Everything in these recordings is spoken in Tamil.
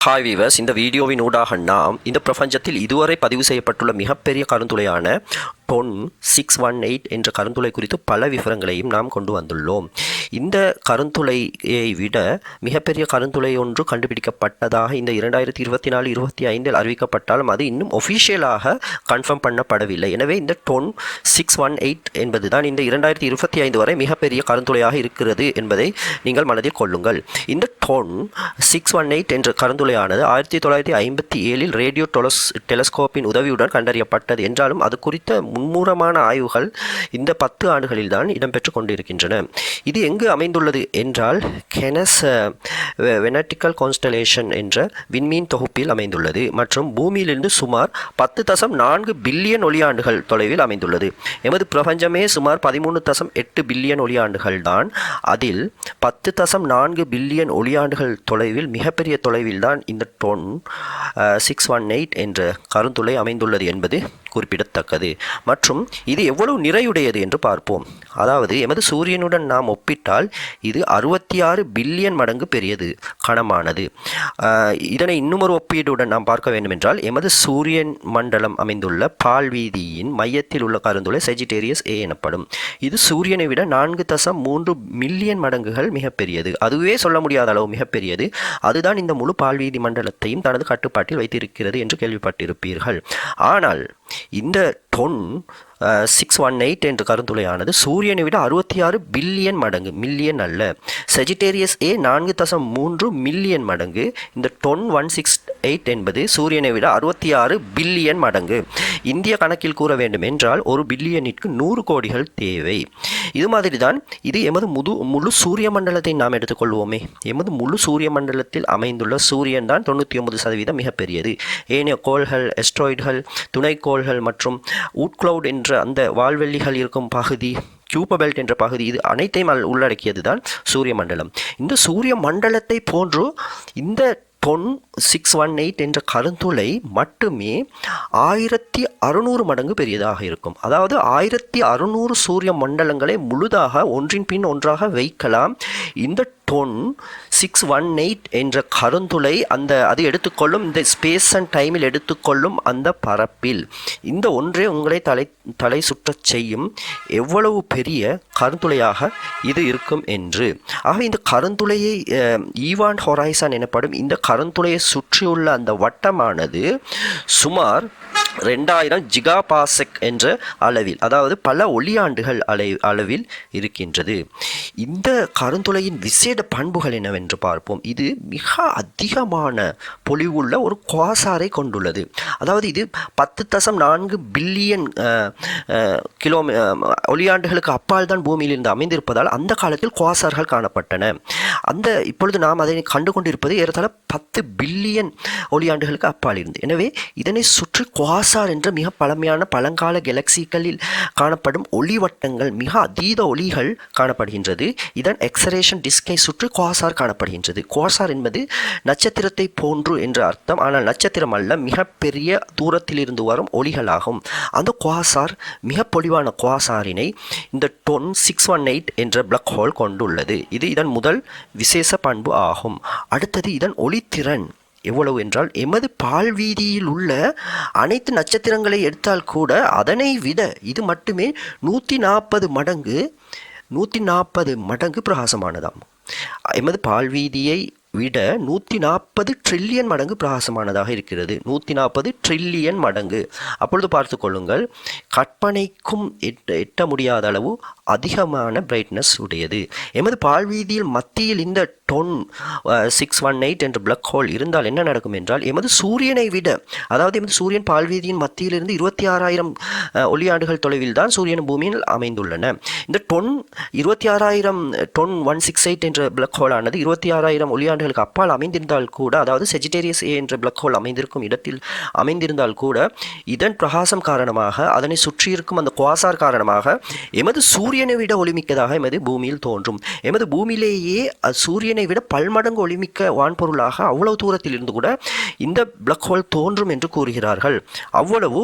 ஹாய் வீவர்ஸ் இந்த வீடியோவின் ஊடாக நாம் இந்த பிரபஞ்சத்தில் இதுவரை பதிவு செய்யப்பட்டுள்ள மிகப்பெரிய கருந்துளையான பொன் சிக்ஸ் ஒன் எயிட் என்ற கருந்துளை குறித்து பல விவரங்களையும் நாம் கொண்டு வந்துள்ளோம். இந்த கருந்துளையை விட மிகப்பெரிய கருந்துளை ஒன்று கண்டுபிடிக்கப்பட்டதாக இந்த இரண்டாயிரத்தி இருபத்தி நாலு இருபத்தி ஐந்தில் அறிவிக்கப்பட்டாலும் அது இன்னும் ஒஃபிஷியலாக கன்ஃபார்ம் பண்ணப்படவில்லை. எனவே இந்த டொன் சிக்ஸ் ஒன் எயிட் என்பது தான் இந்த இரண்டாயிரத்தி இருபத்தி ஐந்து வரை மிகப்பெரிய கருந்துளையாக இருக்கிறது என்பதை நீங்கள் மனதில் கொள்ளுங்கள். இந்த டொன் சிக்ஸ் ஒன் எயிட் என்ற கருந்துளையானது ஆயிரத்தி தொள்ளாயிரத்தி ஐம்பத்தி ஏழில் ரேடியோ டொலஸ் டெலஸ்கோப்பின் உதவியுடன் கண்டறியப்பட்டது. என்றாலும் அது குறித்த மும்முரமான ஆய்வுகள் இந்த பத்து ஆண்டுகளில் தான் இடம்பெற்று கொண்டிருக்கின்றன. இது எங்கு அமைந்துள்ளது என்றால் கெனஸ் வெனட்டிக்கல் கான்ஸ்டலேஷன் என்ற விண்மீன் தொகுப்பில் அமைந்துள்ளது மற்றும் பூமியிலிருந்து சுமார் பத்து தசம் நான்கு பில்லியன் ஒளியாண்டுகள் தொலைவில் அமைந்துள்ளது. எமது பிரபஞ்சமே சுமார் பதிமூணு தசம் எட்டு பில்லியன் ஒளியாண்டுகள் தான் அதில் பத்து தசம் நான்கு பில்லியன் ஒளியாண்டுகள் தொலைவில் மிகப்பெரிய தொலைவில் தான் இந்த டொன் சிக்ஸ் ஒன் எயிட் என்ற கருந்துளை அமைந்துள்ளது என்பது குறிப்பிடத்தக்கது. மற்றும் இது எவ்வளவு நிறையுடையது என்று பார்ப்போம். அதாவது எமது சூரியனுடன் நாம் ஒப்பிட்டால் இது அறுபத்தி ஆறு பில்லியன் மடங்கு பெரியது கனமானது. இதனை இன்னுமொரு ஒப்பீடுடன் நாம் பார்க்க வேண்டுமென்றால் எமது சூரியன் மண்டலம் அமைந்துள்ள பால்வீதியின் மையத்தில் உள்ள கருந்துளை செஜிடேரியஸ் ஏ எனப்படும். இது சூரியனை விட நான்கு தசம் மூன்று மில்லியன் மடங்குகள் மிகப்பெரியது அதுவே சொல்ல முடியாத அளவு மிகப்பெரியது அதுதான் இந்த முழு பால்வீதி மண்டலத்தையும் தனது கட்டுப்பாட்டில் வைத்திருக்கிறது என்று கேள்விப்பட்டிருப்பீர்கள். ஆனால் இந்த டொன் சிக்ஸ் ஒன் எயிட் என்ற கருந்துளையானது சூரியனை விட அறுபத்தி ஆறு பில்லியன் மடங்கு மில்லியன் அல்ல. செஜிடேரியஸ் ஏ நான்கு தசம் மூன்று மில்லியன் மடங்கு. இந்த டொன் ஒன் சிக்ஸ் எயிட் என்பது சூரியனை விட அறுபத்தி ஆறு பில்லியன் மடங்கு. இந்திய கணக்கில் கூற வேண்டும் என்றால் ஒரு பில்லியனிற்கு நூறு கோடிகள் தேவை. இது மாதிரி தான் இது எமது முது முழு சூரிய மண்டலத்தை நாம் எடுத்துக்கொள்வோமே. எமது முழு சூரிய மண்டலத்தில் அமைந்துள்ள சூரியன் தான் தொண்ணூற்றி ஒன்பது சதவீதம் மிகப்பெரியது ஏனைய கோள்கள் எஸ்ட்ராய்டுகள் துணைக்கோள்கள் மற்றும் உட்க்ளவுட் என்ற அந்த வால்வெள்ளிகள் இருக்கும் பகுதி கியூபபெல்ட் என்ற பகுதி இது அனைத்தையும் அல் உள்ளடக்கியது தான் சூரிய மண்டலம். இந்த சூரிய மண்டலத்தை போன்று இந்த பொன் சிக்ஸ் ஒன் எயிட் என்ற கருந்துளை மட்டுமே ஆயிரத்தி அறுநூறு மடங்கு பெரியதாக இருக்கும். அதாவது ஆயிரத்தி அறுநூறு சூரிய மண்டலங்களை முழுதாக ஒன்றின் பின் ஒன்றாக வைக்கலாம். இந்த டொன் சிக்ஸ் ஒன் எயிட் என்ற கருந்துளை அந்த அது எடுத்துக்கொள்ளும் இந்த ஸ்பேஸ் அண்ட் டைமில் எடுத்துக்கொள்ளும் அந்த பரப்பில். இந்த ஒன்றே உங்களை தலை தலை சுற்றச் செய்யும் எவ்வளவு பெரிய கருந்துளையாக இது இருக்கும் என்று. ஆக இந்த கருந்துளையை ஈவான் ஹொரைசான் எனப்படும் இந்த கருந்துளையை சுற்றியுள்ள அந்த வட்டமானது சுமார் ரெண்டாயிரம் ஜிகாபாசெக் என்ற அளவில் அதாவது பல ஒளியாண்டுகள் அலை அளவில் இருக்கின்றது. இந்த கருந்துளையின் விசேட பண்புகள் என்னவென்று பார்ப்போம். இது மிக அதிகமான பொலிவுள்ள ஒரு குவாசாரை கொண்டுள்ளது. அதாவது இது பத்து தசம் நான்கு பில்லியன் கிலோ ஒளியாண்டுகளுக்கு அப்பால் தான் பூமியிலிருந்து அமைந்திருப்பதால் அந்த காலத்தில் குவாசார்கள் காணப்பட்டன. அந்த இப்பொழுது நாம் அதை கண்டு கொண்டிருப்பது ஏறத்தாழ பத்து பில்லியன் ஒளியாண்டுகளுக்கு அப்பால் இருந்து எனவே இதனை சுற்றி குவா குவாசார் என்ற மிக பழமையான பழங்கால கெலக்சிகளில் காணப்படும் ஒளிவட்டங்கள் மிக அதீத ஒளிகள் காணப்படுகின்றது. இதன் எக்ஸரேஷன் டிஸ்கை சுற்றி குவாசார் காணப்படுகின்றது. குவாசார் என்பது நட்சத்திரத்தை போன்று என்ற அர்த்தம். ஆனால் நட்சத்திரம் அல்ல மிகப்பெரிய தூரத்திலிருந்து வரும் ஒளிகளாகும். அந்த குவாசார் மிக பொலிவான குவாசாரினை இந்த டொன் சிக்ஸ் ஒன் எயிட் என்ற பிளக் ஹோல் கொண்டுள்ளது. இது இதன் முதல் விசேஷ பண்பு ஆகும். அடுத்தது இதன் ஒளித்திறன். எவ்வளவு என்றால் எமது பால்வீதியில் உள்ள அனைத்து நட்சத்திரங்களை எடுத்தால் கூட அதனை விட இது மட்டுமே நூற்றி நாற்பது மடங்கு நூற்றி நாற்பது மடங்கு பிரகாசமானதாம். எமது பால்வீதியை விட நூற்றி நாற்பது ட்ரில்லியன் மடங்கு பிரகாசமானதாக இருக்கிறது. நூற்றி நாற்பது ட்ரில்லியன் மடங்கு. அப்பொழுது பார்த்து கொள்ளுங்கள் கற்பனைக்கும் எட்ட எட்ட முடியாத அளவு அதிகமான பிரைட்னஸ் உடையது. எமது பால்வீதியில் மத்தியில் இந்த டொன் சிக்ஸ் ஒன் எயிட் என்ற பிளக் ஹோல் இருந்தால் என்ன நடக்கும் என்றால் எமது சூரியனை விட அதாவது எமது சூரியன் பால்வீதியின் மத்தியிலிருந்து இருபத்தி ஆறாயிரம் ஒளியாண்டுகள் தொலைவில் தான் சூரியன் பூமியில் அமைந்துள்ளன. இந்த டொன் இருபத்தி ஆறாயிரம் டொன் ஒன் சிக்ஸ் எயிட் என்ற பிளக் ஹோல் ஆனது இருபத்தி ஆறாயிரம் ஆண்டுகளுக்கு அப்பால் அமைந்திருந்தால் கூட அதாவது செஜிடேரியஸ் ஏ என்ற பிளக் ஹோல் அமைந்திருக்கும் இடத்தில் அமைந்திருந்தால் கூட இதன் பிரகாசம் காரணமாக அதனை சுற்றியிருக்கும் அந்த குவாசார் காரணமாக எமது சூரியனை விட ஒளிமிக்கதாக எமது பூமியில் தோன்றும். எமது பூமியிலேயே சூரியனை விட பல்மடங்கு ஒளிமிக்க வான்பொருளாக அவ்வளவு தூரத்தில் இருந்து கூட இந்த பிளக் ஹோல் தோன்றும் என்று கூறுகிறார்கள். அவ்வளவு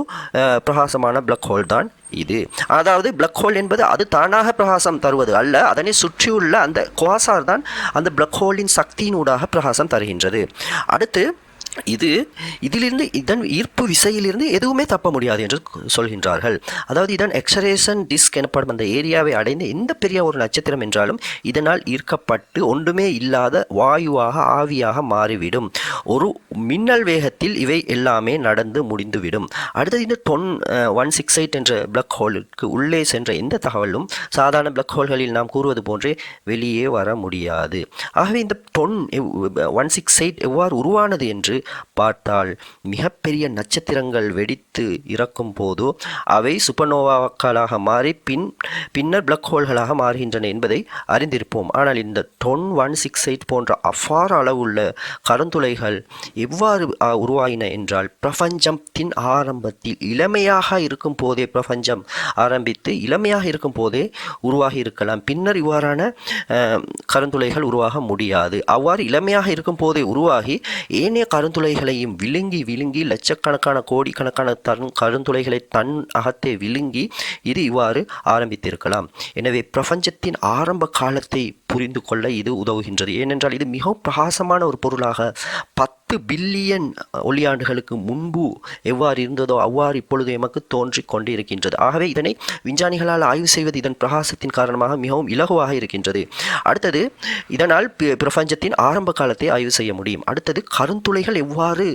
பிரகாசமான பிளக் ஹோல் தான். இது. அதாவது பிளக் ஹோல் என்பது அது தானாக பிரகாசம் தருவது அல்ல அதனை சுற்றியுள்ள அந்த குவாசார் தான் அந்த பிளக் ஹோலின் சக்தியினூடாக பிரகாசம் தருகின்றது. அடுத்து இது இதிலிருந்து இதன் ஈர்ப்பு விசையிலிருந்து எதுவுமே தப்ப முடியாது என்று சொல்கின்றார்கள். அதாவது இதன் எக்ஸரேஷன் டிஸ்க் எனப்படும் அந்த ஏரியாவை அடைந்த எந்த பெரிய ஒரு நட்சத்திரம் என்றாலும் இதனால் ஈர்க்கப்பட்டு ஒன்றுமே இல்லாத வாயுவாக ஆவியாக மாறிவிடும். ஒரு மின்னல் வேகத்தில் இவை எல்லாமே நடந்து முடிந்துவிடும். அடுத்தது இந்த டொன் ஒன் சிக்ஸ் எயிட் என்ற பிளக் ஹோலுக்கு உள்ளே சென்ற எந்த தகவலும் சாதாரண பிளக் ஹோல்களில் நாம் கூறுவது போன்றே வெளியே வர முடியாது. ஆகவே இந்த டொன் ஒன் சிக்ஸ் எயிட் எவ்வாறு உருவானது என்று பார்த்தால் மிகப்பெரிய நட்சத்திரங்கள் வெடித்து இறக்கும் போது அவை சுப்பனோவாக்களாக மாறி பின் பின்னர் பிளக் ஹோல்களாக மாறுகின்றன என்பதை அறிந்திருப்போம். ஆனால் இந்த டொன் ஒன் சிக்ஸ் எயிட் போன்ற அபார அளவுள்ள கருந்துளைகள் எவ்வாறு உருவாயின என்றால் பிரபஞ்சத்தின் ஆரம்பத்தில் இளமையாக இருக்கும் போதே பிரபஞ்சம் ஆரம்பித்து இளமையாக இருக்கும் போதே உருவாகி இருக்கலாம். பின்னர் இவ்வாறான கருந்துளைகள் உருவாக முடியாது. அவ்வாறு இளமையாக இருக்கும் போதே உருவாகி ஏனைய கருந்துளைகளையும் விழுங்கி விழுங்கி லட்சக்கணக்கான கோடிக்கணக்கான தன் கருந்துளைகளை தன் அகத்தே விழுங்கி இது இவ்வாறு ஆரம்பித்திருக்கலாம். எனவே பிரபஞ்சத்தின் ஆரம்ப காலத்தை புரிந்து கொள்ள இது உதவுகின்றது. ஏனென்றால் இது மிகவும் பிரகாசமான ஒரு பொருளாக பத்து பில்லியன் ஒளியாண்டுகளுக்கு முன்பு எவ்வாறு இருந்ததோ அவ்வாறு இப்பொழுது எமக்கு தோன்றிக் கொண்டு இருக்கின்றது ஆகவே இதனை விஞ்ஞானிகளால் ஆய்வு செய்வது இதன் பிரகாசத்தின் காரணமாக மிகவும் இலகுவாக இருக்கின்றது. அடுத்தது இதனால் பிரபஞ்சத்தின் ஆரம்ப காலத்தை ஆய்வு செய்ய முடியும். அடுத்தது கருந்துளைகள் எவ்வாறு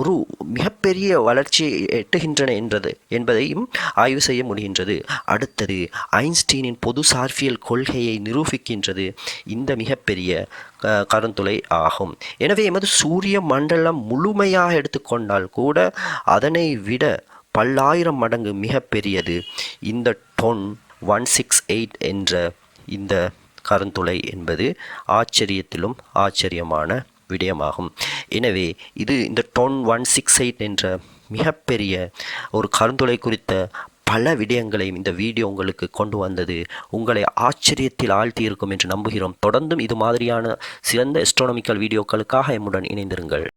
ஒரு மிகப்பெரிய வளர்ச்சியை எட்டுகின்றன என்றது என்பதையும் ஆய்வு செய்ய முடிகின்றது. அடுத்தது ஐன்ஸ்டீனின் பொது சார்பியல் கொள்கையை நிரூபிக்கின்றது. இந்த மிகப்பெரிய க- கருந்துளை ஆகும். எனவே எமது சூரிய மண்டலம் முழுமையாக எடுத்துக்கொண்டால் கூட அதனை விட பல்லாயிரம் மடங்கு மிகப்பெரியது. இந்த டொன் ஒன் சிக்ஸ் எயிட் என்ற இந்த கருந்துளை என்பது ஆச்சரியத்திலும் ஆச்சரியமான விடயமாகும். எனவே இது இந்த டொன் ஒன் சிக்ஸ் எயிட் என்ற மிகப்பெரிய ஒரு கருந்துளை குறித்த பல விடயங்களையும் இந்த வீடியோ உங்களுக்கு கொண்டு வந்தது. உங்களை ஆச்சரியத்தில் ஆழ்த்தி இருக்கும் என்று நம்புகிறோம். தொடர்ந்தும் இது மாதிரியான சிறந்த எஸ்ட்ரானமிக்கல் வீடியோக்களுக்காக எம்முடன் இணைந்திருங்கள்.